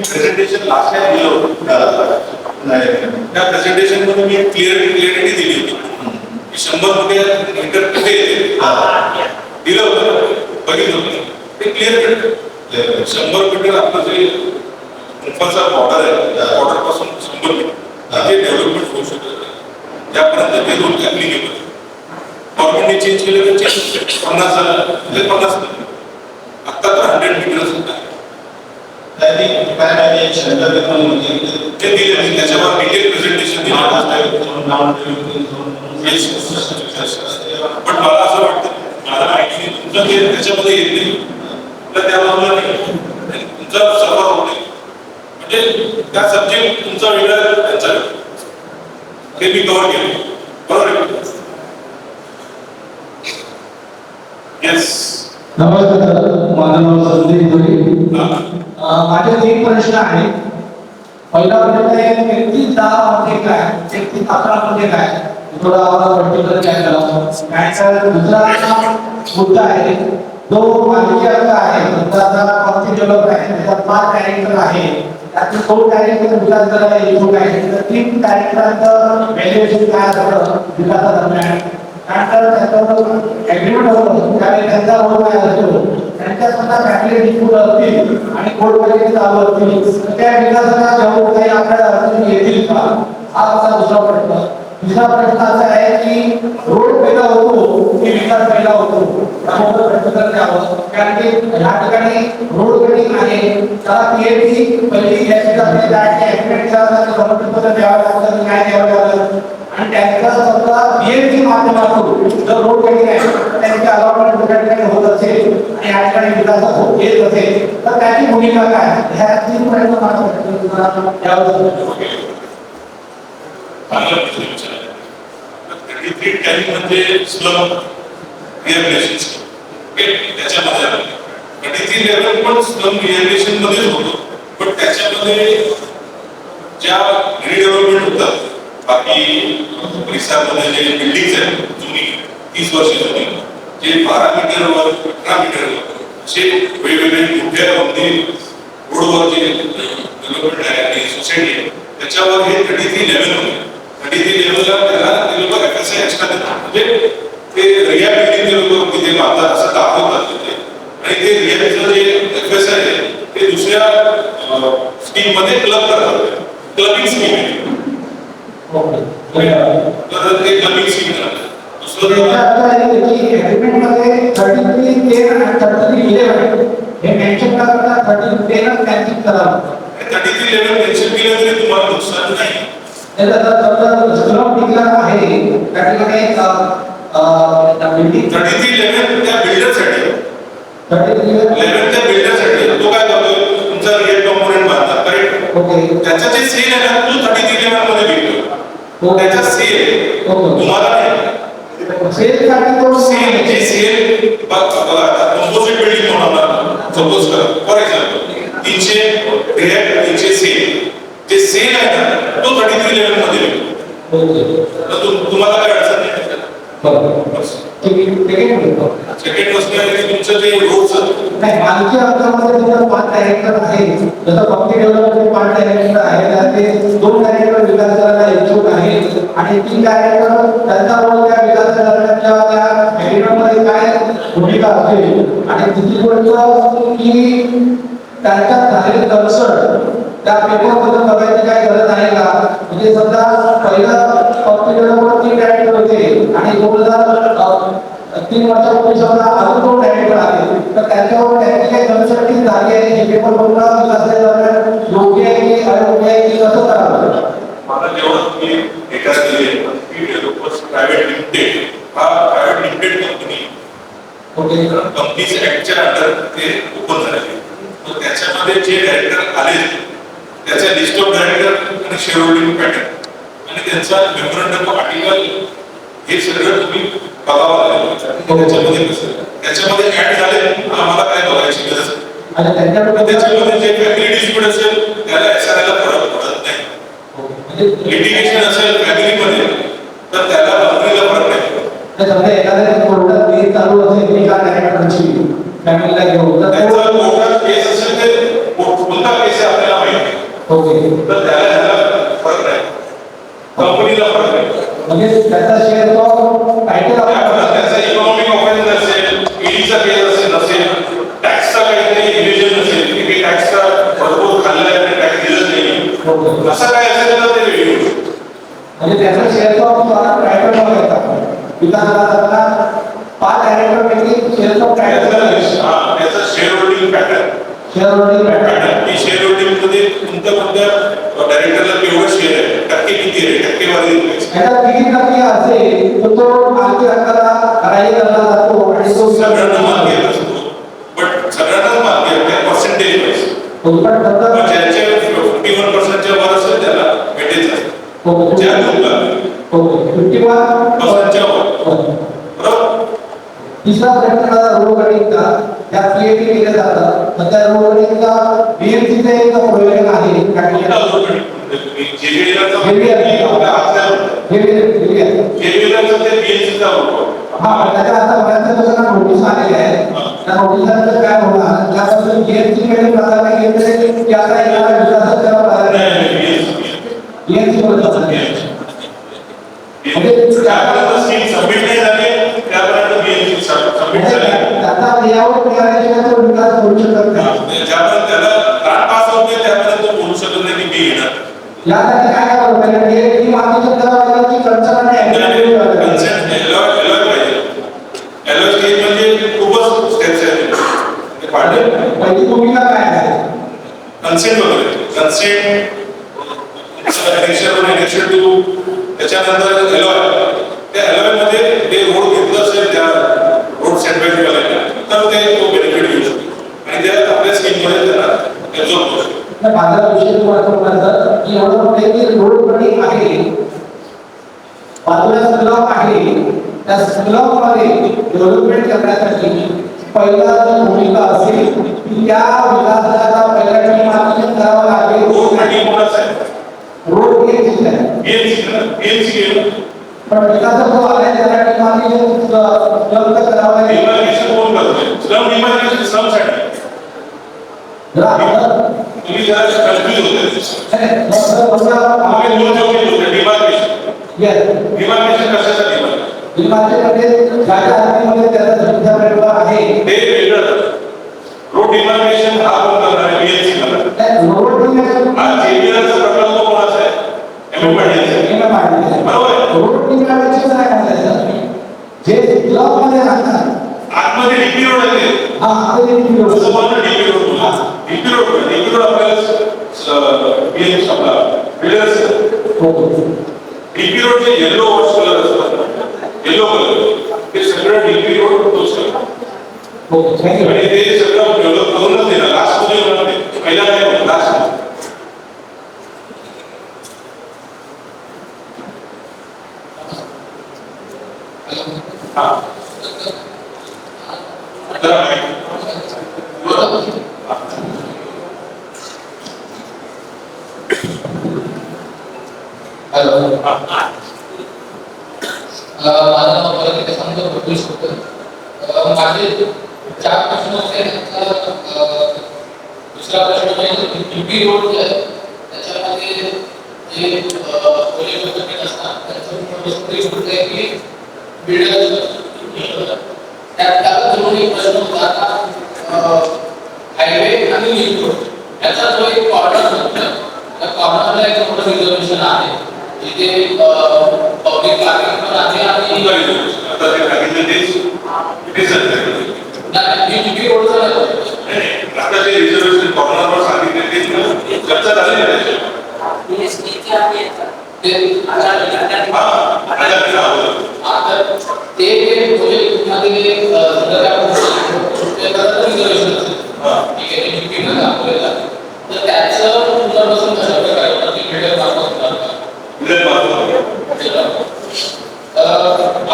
Presentation last time दिलं होतं त्या प्रेझेंटेशनमध्ये मी क्लिअर क्लिअरिटी दिली होती. की शंभर रुपये मीटर कुठे दिलं होतं. बघितलं होतं. ते क्लिअर केलं शंभर मीटर आपलं जे मुंबईचा बॉर्डर आहे बॉर्डरपासून शंभर मीटर तिथे डेव्हलपमेंट होऊ शकत त्यापर्यंत ते रूल ऍप्लिकेबल गव्हर्नमेंटने चेंज केलं तर चेंज पन्नास झालं ते पन्नास नाही आता तर हंड्रेड मीटर्स आहे ते दिले मी त्याच्यावर डिटेल प्रेझेंटेशन दिलं last time. Yes, yes, yes, yes. पण मला असं वाटतं मला माहिती नाही, तुमचं ते त्याच्यामध्ये येत नाही तर त्या बाजूला नाही तुमचा सफ़र होत नाही म्हणजे त्या सब्जेक्ट तुमचा वेगळा त्यांचा. ते मी कव्हर केलं बरोबर आहे येस नमस्कार माझं नाव संदीप धुळे अं, माझे तीन प्रश्न आहेत. पहिला प्रश्न आहे तेहतीस दहा म्हणजे काय? व्यक्ती अकरा म्हणजे काय? थोडा आम्हाला पर्टिक्युलर काय करावं त्याचा दुसरा मुद्दा आहे. जो मानवी अर्थ आहे त्याचा कॉन्फिड डेव्हलप आहे त्याचा पाच कॅरेक्टर आहे. त्यातून दोन कॅरेक्टर विकास करायला इच्छुक आहे तर तीन कॅरेक्टरांचं व्हॅल्युएशन काय असतं? विकासा दरम्यान. त्यानंतर त्याचं ऍग्रीमेंट होतं. त्यावेळी त्यांचा रोल काय असतो. फॅमिली डिस्प्यूट असतील आणि कोर्ट वगैरे चालू असतील त्या विकासाला जेव्हा काही आपल्याला अडचणी येतील का? हा दुसरा प्रश्न. तिसरा प्रश्न असा आहे की रोड पहिला होतो की विकास पहिला होतो? त्यामुळे प्रश्न द्यावं कारण की ह्या ठिकाणी रोड कटिंग आहे. त्याला पीएमसी पहिली याचिका द्यावं लागतं काय द्यावं लागतं आणि त्यांचा समजा बीएमसी माध्यमातून जर रोड कटिंग आहे तर त्यांची अलॉटमेंट त्या ठिकाणी होत असेल आणि या ठिकाणी विकास होत येत असेल तर त्याची भूमिका काय ह्या तीन पर्यंत माझ्या म्हणजे स्लम त्याच्यामध्ये लेवल पण स्लम मध्येच होतो पण त्याच्यामध्ये ज्या रिडेव्हलपमेंट होतात बाकी परिसरामध्ये जे बिल्डिंग आहेत जुनी तीस वर्ष जुनी. जे बारा मीटरवर अठरा मीटरवर असे वेगवेगळे मोठ्या अगदी रोडवर जे डेव्हलपमेंट आहे सोसायटी आहे त्याच्यावर हे thirty three level thirty three लेवलला त्याला ते लोक आय एक्स्ट्रा देतात. म्हणजे ते रिया बिल्डिंग जे लोक तिथे बांधतात असं दाखवतात तिथे. आणि ते रियाचं जे एफ एस आय आहे ते दुसऱ्या स्कीममध्ये क्लब करतात. क्लबिंग स्कीम आहे तर ते क्लबिंग स्कीम करतात. दुसरं थर्टी थ्री टेन आणि थर्टी थ्री इलेव्हन हे मेन्शन करता थर्टी टेनच कॅन्सल करावं थर्टी थ्री लेवल मेन्शन केलं तरी तुम्हाला नुकसान नाही. त्याचा जर समजा स्लम डिक्लेअर आहे त्या ठिकाणी बिल्डिंग थर्टी थ्री लेवल त्या बिल्डरसाठी थर्टी थ्री त्या बिल्डरसाठी तो काय करतो तुमचा रिअल कॉम्पोनंट बांधतात करेक्ट ओके. त्याचा जे सेल आहे ना तो थर्टी थ्री लेवलमध्ये विकतो. त्याचा सेल हो. तुम्हाला सेल साठी तो सेल जे सेल बघा कंपोजिट बिल्डिंग बनवणार सपोज करा. फॉर एक्झाम्पल तीनशे रिॲक्ट तीनशे सेल जे सेल आहे ना तो थर्टी थ्री लेवलमध्ये तुम्हाला काय अडचण नाही? सेकंड गोष्ट आहे की तुमचं जे रोडचं नाही मालकी हक्कामध्ये तुमचा पाच डायरेक्टर आहे. जसं भक्ती डेव्हलपमेंट पाच डायरेक्टर आहे त्यातले दोन डायरेक्टर विकास करायला इच्छुक आहे. आणि तीन डायरेक्टर त्यांचा रोल त्या विकास दरम्यानच्या त्या ऍग्रीमेंटमध्ये काय भूमिका असेल. आणि तिसरी गोष्ट की त्यांच्यात झालेली कन्सर्ट त्या पेपरबद्दल बघायची काय गरज आहे का? म्हणजे समजा पहिला भक्ती डेव्हलपमेंट तीन डायरेक्टर होते आणि दोन हजार तीन वर्षापूर्वी समजा अजून दोन डायरेक्टर आले तर त्यांच्यावर त्यांची काही कन्सल्टिंग झाली आहे हे पेपर बघणं विकासाच्या योग्य आहे की अयोग्य आहे की कसं करावं? मला जेव्हा तुम्ही डेटा दिले प्रायव्हेट लिमिटेड हा private limited company okay companies ऍक्टच्या under ते ओपन झाले. तर त्याच्यामध्ये जे डायरेक्टर आले त्याच्या लिस्ट ऑफ डायरेक्टर आणि शेअर होल्डिंग पॅटर्न आणि त्यांचा मेमोरंडम ऑफ आर्टिकल हे सगळं तुम्ही बघावं लागेल त्याच्यामध्ये कसं त्याच्यामध्ये ऍड झाले आम्हाला काय बघायची गरज नाही. आणि पण त्यांच्याकडे त्याच्यामध्ये जे फॅमिली डिस्प्यूट असेल त्याला एस आर फरक पडत नाही. म्हणजे लिटिगेशन असेल फॅमिलीमध्ये तर त्याला बाजूला फरक नाही समजा एखाद्या कोर्टात केस चालू असेल एका डायरेक्टरची फॅमिलीला घेऊन तर त्याचा तो- कोर्टात केस असेल ते कोर्ट- कोणता केस आहे आपल्याला माहिती ओके. असं काय असेल तर ते वेगळी गोष्ट. म्हणजे त्याचा शेअरचा ऑफ ट्रायटर बघायचा विकासाला पाच डायरेक्टर पैकी शेअरचा ऑफ त्याचा ट्रायटर हा, त्याचा share holding pattern share holding pattern pattern की शेअर होल्डिंगमध्ये कोणत्या कोणत्या डायरेक्टरला केवढं शेअर आहे टक्के किती आहे? टक्केवारी याचा किती टक्के असेल तर तो मालकी हक्काला ग्राह्य धरला जातो आणि तो सगळ्यांना घेत असतो. बट सगळ्यांनाच माल घेत नाही. पर्सेंटेज वाईज पण फक्त ज्यांचे फिफ्टी वन पर्सेंटच्या वर असेल त्याला भेटेल ओके ज्या ओके फिफ्टी वन पर्सेंटच्या वर. बरोबर? तिसरा प्रश्न रोग गणितचा त्या क्रिएटिव्ह केल्या जातात. तर त्या गणितचा बीएमसीचा एक प्रयोजन आहे. कुठला काही जो गणित? मी JVL चा JVL. आपल्या हातल्या हे त्याच्या आता नोटीस आलेल्या आहेत. त्या नोटिसांचं काय होणार? त्यापासून बीएमसी कडे प्राधान्य घेतले की आता त्याला प्राधान्य. बीएमसी कडे प्राधान्य BNC. ज्यापर्यंत स्कीम सबमिट नाही झाली त्यापर्यंत BNC सबमिट झाली लेआउट करायच्या तो विकास करू शकत नाही. ज्यापर्यंत त्याला ग्रांट पास होत नाही त्यापर्यंत तो बोलू शकत नाही की मी येणार. यासाठी काय करावं? हे ही आणि एलॉय एलॉय पाहिजे. एलॉय स्टेज म्हणजे खूपच स्टेप्स आहेत. पाडले? पहिली भूमिका काय आहे? कन्सेंट वगैरे. कन्सेंट इलेक्शन टू त्याच्यानंतर एलॉय त्या एलॉयमध्ये ते रोड घेतलं असेल त्या रोड सेटबॅक वाल्याला तर ते तो बेनिफिट घेऊ शकतो आणि त्या आपल्या स्कीममध्ये त्यांना ऍब्झॉर्ब करू शकतो तर माझा विषय तुम्हाला म्हणायचं की एवढं मोठे की रोड कटिंग आहे बाजूला स्लॉप आहे त्या स्लॉपमध्ये डेव्हलपमेंट करण्यासाठी पहिला जो भूमिका असेल की त्या विकासाचा पहिला टीम आपण करावा लागेल. रोड मीटिंग कोणाचं आहे रोड आहे बीएमसी बीएमसी घेऊन पण विकासाचा जो आहे त्याला टीमाने उपलब्ध करावा लागेल डिमार्केशन कोण करतोय स्लम डिमार्केशन स्लमसाठी जरा आपण- तुम्ही जरा कन्फ्युज होते हे, मग- मग- मग- आम्ही दोन चौकी होते डिमार्केशन Yes. डिमार्केशन कशासाठी बनवलं? विमानमध्ये ज्याच्या हातीमध्ये त्याचा सुविधा मिळवा आहे ते वेगळं रोड डिमार्केशन हा कोण करणार आहे बीएमसी करणार त्या रोड डिमार्केशन- हा जेबीएलचा प्रकल्प कोणाचा आहे एम पाटीलचा हे काय माहिती बरोबर आहे. आहे? रोड डिमार्केशन काय म्हणायचं? जे ब्लॉकमध्ये राहतात आतमध्ये डीपी रोड आहे ते. हा आता ते किती रोड? जसं बोलतो डीपी रोड बोलतो. डीपी रोड डीपी रोड आपल्याला बीएमसी आपला बिल्डर्स हो. डीपी रोड जे येलो वॉश कलर असतात येलो कलर ते सगळं डीपी रोड तोच कलर हो, thank you. आणि ते सगळं डेव्हलप करूनच देणार लास्टमध्ये होणार ते पहिला काय होणार लास्ट हा हॅलो माझं नाव परत माझे चार प्रश्न होते. दुसरा प्रश्न म्हणजे ड्युटी रोड जे आहे त्याच्यामध्ये जे पोलीस डिपार्टमेंट असतात होते की बिल्डर त्याला जोडून एक प्रश्न होता आता हायवे आणि लिंक रोड याचा जो एक कॉर्नर होता त्या कॉर्नरला एक मोठं रिझर्वेशन आहे. जिथे पब्लिक पार्किंग पण आहे आणि आता ते सांगितलं तेच तेच. नाही, नाही. नाही, नाही. आता जे रिझर्वेशन कॉर्नरवर सांगितले ते चर्चा झाली? ते आता ते राहतं. आता ते जे प्रोजेक्टमध्ये अ, जर आपण ते करत रिझर्वेशन असेल हा. ठीक आहे ते जुबी मध्ये दाखवलेलं आहे तर त्याचं पुनर्वसन कशा प्रकारे होतं? ते मिळेल मार्फत होणार का? उलट बाजूला.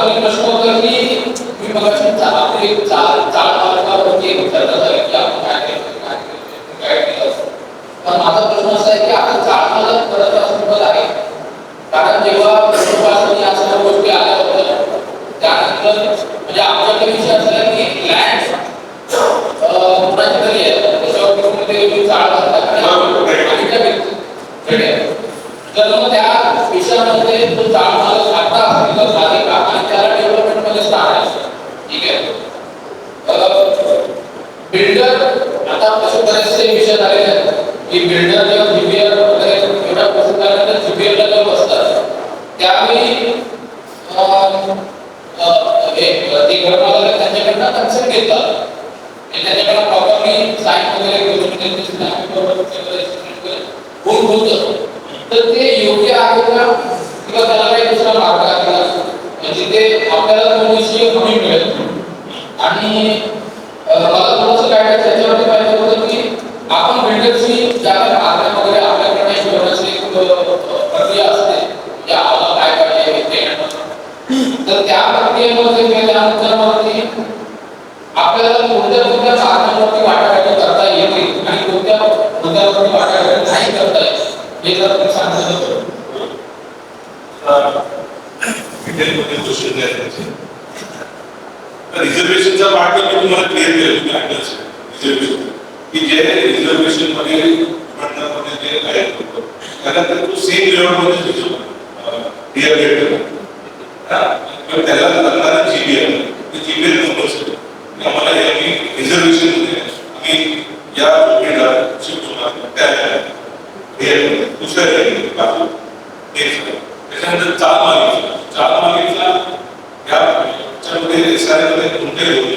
अजून एक मी मार्गावरती एक की आपण काय केलं पण माझा प्रश्न असा आहे की आता चाल मार्ग करत आहे कारण जेव्हा गोष्टी आल्या होत्या त्यानंतर म्हणजे आमच्याकडे विषय असला की लँड कुणाची तरी आहे त्याच्यावर ते चाळ घालतात ठीक आहे. तर मग त्या विषयामध्ये तो चाळ मालक आता शिक्षक आलेले की बिल्डर जेव्हा जीपीआर वगैरे एवढा प्रसंग आल्यानंतर जीपीआरला जेव्हा बसतात. त्यावेळी त्यांच्याकडनं कन्सल्ट घेतात. त्यांच्याकडनं प्रॉपरली वगैरे करून तर ते योग्य आहे किंवा त्याला काही दुसरा मार्ग म्हणजे ते आपल्याला आणि आपण बिल्डर्सची ज्या आग्रह वगैरे आपल्याकडे एक व्यवस्थित एक, प्रक्रिया असते की आम्हाला काय पाहिजे हे तर त्या प्रक्रियेमध्ये गेल्यानंतर आपल्याला कोणत्या कोणत्या साधनावरती वाटाघाटी करता येते आणि कोणत्या मुद्द्यावरती वाटाघाटी नाही करता येत हे जर तुम्ही सांगितलं तर. रिझर्वेशनचा पार्ट मी तुम्हाला क्लिअर केलं रिझर्वेशन की जे रिझर्वेशनमध्ये डिपार्टमेंटमध्ये जे आहे त्याला तर तो सेम लेवलमध्ये दिसतो. क्लिअर रेट पण त्याला लागणारा जीबीएल ते जीबीएल नंबर आम्हाला हे आम्ही रिझर्वेशनमध्ये आम्ही या झोपडीला शिफ्ट होणार त्या हे दुसऱ्या बाजू. त्याच्यानंतर चाल मागीचा चाल मागितला या याच्यामध्ये एसआरमध्ये कोणते होते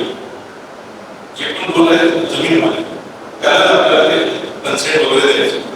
जे पण बोलले जमीन मागितली त्याला आपल्याला ते कन्सेंट वगैरे द्यायचं